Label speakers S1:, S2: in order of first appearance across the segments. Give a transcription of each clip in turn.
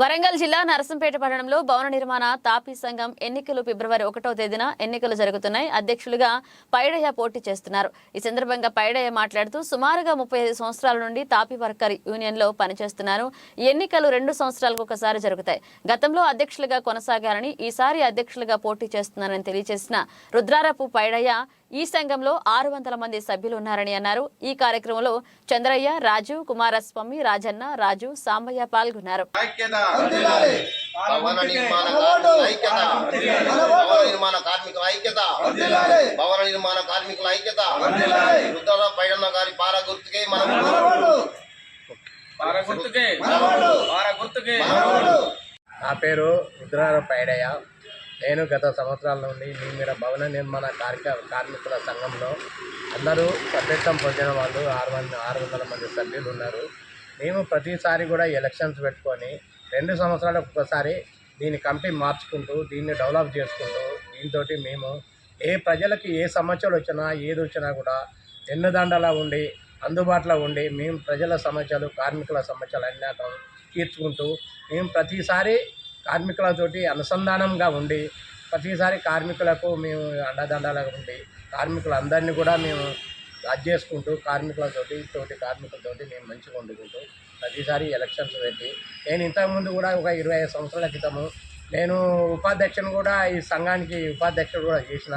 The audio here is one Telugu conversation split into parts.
S1: వరంగల్ జిల్లా నరసంపేట పట్టణంలో భవన నిర్మాణ తాపీ సంఘం ఎన్నికలు ఫిబ్రవరి ఒకటో తేదీన ఎన్నికలు జరుగుతున్నాయి. అధ్యక్షులుగా పైడయ్య పోటీ చేస్తున్నారు. ఈ సందర్భంగా పైడయ్య మాట్లాడుతూ సుమారుగా ముప్పై ఐదు సంవత్సరాల నుండి తాపీ వర్కర్ యూనియన్లో పనిచేస్తున్నారు. ఈ ఎన్నికలు రెండు సంవత్సరాలకు ఒకసారి జరుగుతాయి. గతంలో అధ్యక్షులుగా కొనసాగారని ఈసారి అధ్యక్షులుగా పోటీ చేస్తున్నారని తెలియజేసిన రుద్రారపు పైడయ్య ఈ సంఘంలో ఆరు వందల మంది సభ్యులు ఉన్నారని అన్నారు. ఈ కార్యక్రమంలో చంద్రయ్య రాజు కుమారస్వామి రాజన్న రాజు సాంబయ్య పాల్గొన్నారు.
S2: ఐక్యత భవన నిర్మాణ ఐక్యత. భవన నిర్మాణ కార్మికుల ఐక్యత. భవన నిర్మాణ కార్మికుల ఐక్యత. పైడన్న గారి పార గుర్తుకే మనం
S3: పార గుర్తుకే. పార గుర్తుకే.
S4: నా పేరు రుద్రార పైడయ్య. నేను గత సంవత్సరాల నుండి మీ మీద భవన నిర్మాణ కార్మిక కార్మికుల సంఘంలో అందరూ సభ్యత్వం పొందిన వాళ్ళు ఆరు వంద ఆరు వందల మంది సభ్యులు ఉన్నారు. మేము ప్రతిసారి కూడా ఎలక్షన్స్ పెట్టుకొని రెండు సంవత్సరాలకు ఒకసారి దీని కమిటీ మార్చుకుంటూ దీన్ని డెవలప్ చేసుకుంటూ దీంతో మేము ఏ ప్రజలకి ఏ సమస్యలు వచ్చినా ఏది వచ్చినా కూడా ఎన్నుదండలా ఉండి అందుబాటులో ఉండి మేము ప్రజల సమస్యలు కార్మికుల సమస్యలు అన్నీ తీర్చుకుంటూ మేము ప్రతిసారి కార్మికులతోటి అనుసంధానంగా ఉండి ప్రతిసారి కార్మికులకు మేము అండదండలుగా ఉండి కార్మికులందరినీ కూడా మేము అది చేసుకుంటూ కార్మికులతోటి తోటి కార్మికులతోటి మేము మంచిగా వండుకుంటూ ప్రతిసారి ఎలక్షన్స్ పెట్టి నేను ఇంతకుముందు కూడా ఒక ఇరవై ఐదు సంవత్సరాల క్రితము నేను ఉపాధ్యక్షుని కూడా ఈ సంఘానికి ఉపాధ్యక్షుడు కూడా చేసిన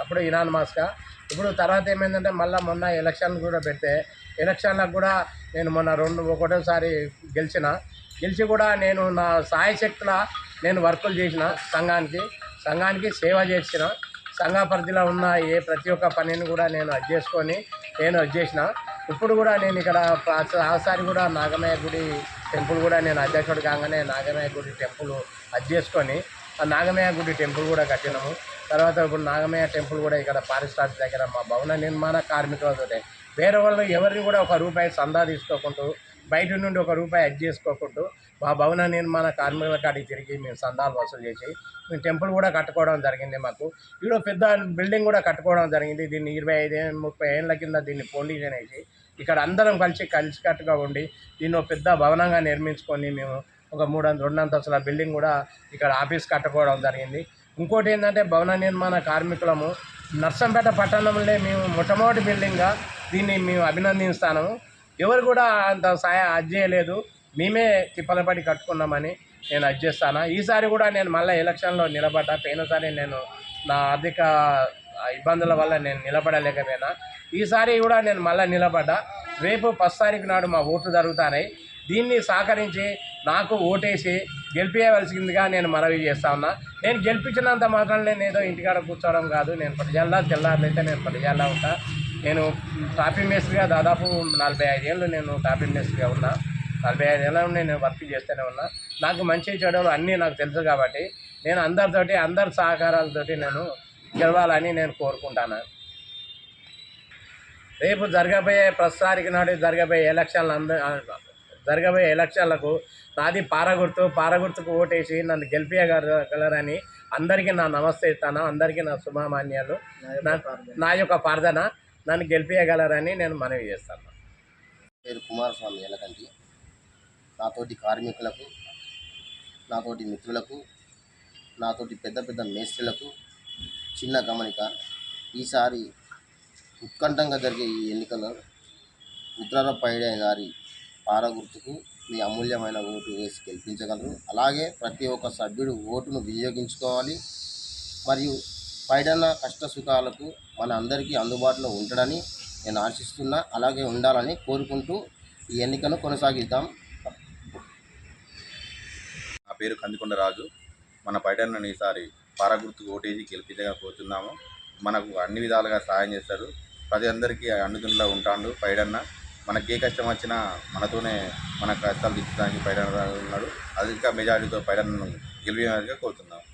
S4: అప్పుడు ఇనానమాస్గా ఇప్పుడు తర్వాత ఏమైందంటే మళ్ళీ మొన్న ఎలక్షన్ కూడా పెడితే ఎలక్షన్లకు కూడా నేను మొన్న రెండు ఒకటోసారి గెలిచిన. గెలిచి కూడా నేను నా సాయశక్తుల నేను వర్కులు చేసిన సంఘానికి సంఘానికి సేవ చేసిన. సంఘ పరిధిలో ఉన్న ఏ ప్రతి ఒక్క పనిని కూడా నేను అది చేసుకొని నేను అది చేసిన. ఇప్పుడు కూడా నేను ఇక్కడ ఆసారి కూడా నాగమయ్య గుడి టెంపుల్ కూడా నేను అధ్యక్షుడు కాగానే నాగమయ్య గుడి టెంపుల్ అది చేసుకొని ఆ నాగమయ్య గుడి టెంపుల్ కూడా కట్టినాము. తర్వాత ఇప్పుడు నాగమయ్య టెంపుల్ కూడా ఇక్కడ పారిస్టాట్ దగ్గర మా భవన నిర్మాణ కార్మికులతో వేరే వాళ్ళు ఎవరిని కూడా ఒక రూపాయి సందా తీసుకోకుండా బయట నుండి ఒక రూపాయి అడ్జ్ చేసుకోకుండా మా భవన నిర్మాణ కార్మికుల కాడికి తిరిగి మేము సందాలు వసూలు చేసి మేము టెంపుల్ కూడా కట్టుకోవడం జరిగింది మాకు. ఈరోజు పెద్ద బిల్డింగ్ కూడా కట్టుకోవడం జరిగింది. దీన్ని ఇరవై ఐదు ముప్పై ఏళ్ళ కింద దీన్ని ఫౌండేషన్ అనేసి ఇక్కడ అందరం కలిసి కలిసికట్టుగా ఉండి దీన్ని ఒక పెద్ద భవనంగా నిర్మించుకొని మేము ఒక మూడు అంత రెండు అంతస్తుల బిల్డింగ్ కూడా ఇక్కడ ఆఫీస్ కట్టుకోవడం జరిగింది. ఇంకోటి ఏంటంటే భవన నిర్మాణ కార్మికులము నర్సంపేట పట్టణంలో మేము మొట్టమొదటి బిల్డింగ్గా దీన్ని మేము అభినందిస్తాము. ఎవరు కూడా అంత సాయం అది చేయలేదు. మేమే తిప్పలపడి కట్టుకున్నామని నేను అది చేస్తాను. ఈసారి కూడా నేను మళ్ళీ ఎలక్షన్లో నిలబడ్డా. పోయినసారి నేను నా ఆర్థిక ఇబ్బందుల వల్ల నేను నిలబడలేకపోయినా. ఈసారి కూడా నేను మళ్ళీ నిలబడ్డా. రేపు ఫస్ట్ తారీఖు నాడు మా ఓట్లు జరుగుతాయి దీన్ని సహకరించి నాకు ఓటేసి గెలిపించవలసిందిగా నేను మనవి చేస్తా ఉన్నా. నేను గెలిపించినంత మాత్రం నేను ఏదో ఇంటికాడ కూర్చోవడం కాదు. నేను ప్రజల్లా తెల్లారులైతే నేను ప్రజల్లా ఉంటా. నేను టాపీ మేస్త్రిగా దాదాపు నలభై ఐదేళ్ళు నేను టాపీ మేస్త్రిగా ఉన్నా. నలభై ఐదేళ్ళ నేను వర్క్ చేస్తూనే ఉన్నా. నాకు మంచి చెడులు అన్నీ నాకు తెలుసు కాబట్టి నేను అందరితోటి అందరి సహకారాలతోటి నేను గెలవాలని నేను కోరుకుంటాను. రేపు జరగబోయే ప్రస్తుతానికి నాడు జరగబోయే ఎలక్షన్లు అంద జరగబోయే ఎలక్షన్లకు నాది పారగుర్తు పారగుర్తుకు ఓటేసి నన్ను గెలిపించగలరని అందరికీ నా నమస్తే ఇస్తాను. అందరికీ నా శుభమాన్యాలు. నా- నా యొక్క ప్రార్థన. నన్ను గెలిపించగలరని నేను మనవి చేస్తాను.
S2: పేరు కుమారస్వామి ఎలకంటి. నాతోటి కార్మికులకు నాతోటి మిత్రులకు నాతోటి పెద్ద పెద్ద మేస్త్రులకు చిన్న గమనిక ఈసారి ఉత్కంఠంగా జరిగే ఈ ఎన్నికల్లో రుద్రార పైడే గారి పారగుర్తుకు మీ అమూల్యమైన ఓటు వేసి గెలిపించగలరు. అలాగే ప్రతి ఒక్క సభ్యుడు ఓటును వినియోగించుకోవాలి. మరియు పైడన్న కష్ట సుఖాలకు మన అందరికీ అందుబాటులో ఉంటాడని నేను ఆశిస్తున్నా అలాగే ఉండాలని కోరుకుంటూ ఈ ఎన్నికను కొనసాగిద్దాం.
S5: నా పేరు కందికొండ రాజు. మన పైటన్నని ఈసారి పారగుర్తుకు ఓటేసి కోరుతున్నాము. మనకు అన్ని విధాలుగా సహాయం చేస్తారు. అందరికీ అందుతుండలో ఉంటాడు పైడన్న. మనకి ఏ కష్టం వచ్చినా మనతోనే మన కష్టాలు తీర్చడానికి పైడన్న ఉన్నాడు. అధిక మెజారిటీతో పైడన్నను గెలిపేయాలని కోరుతున్నాము.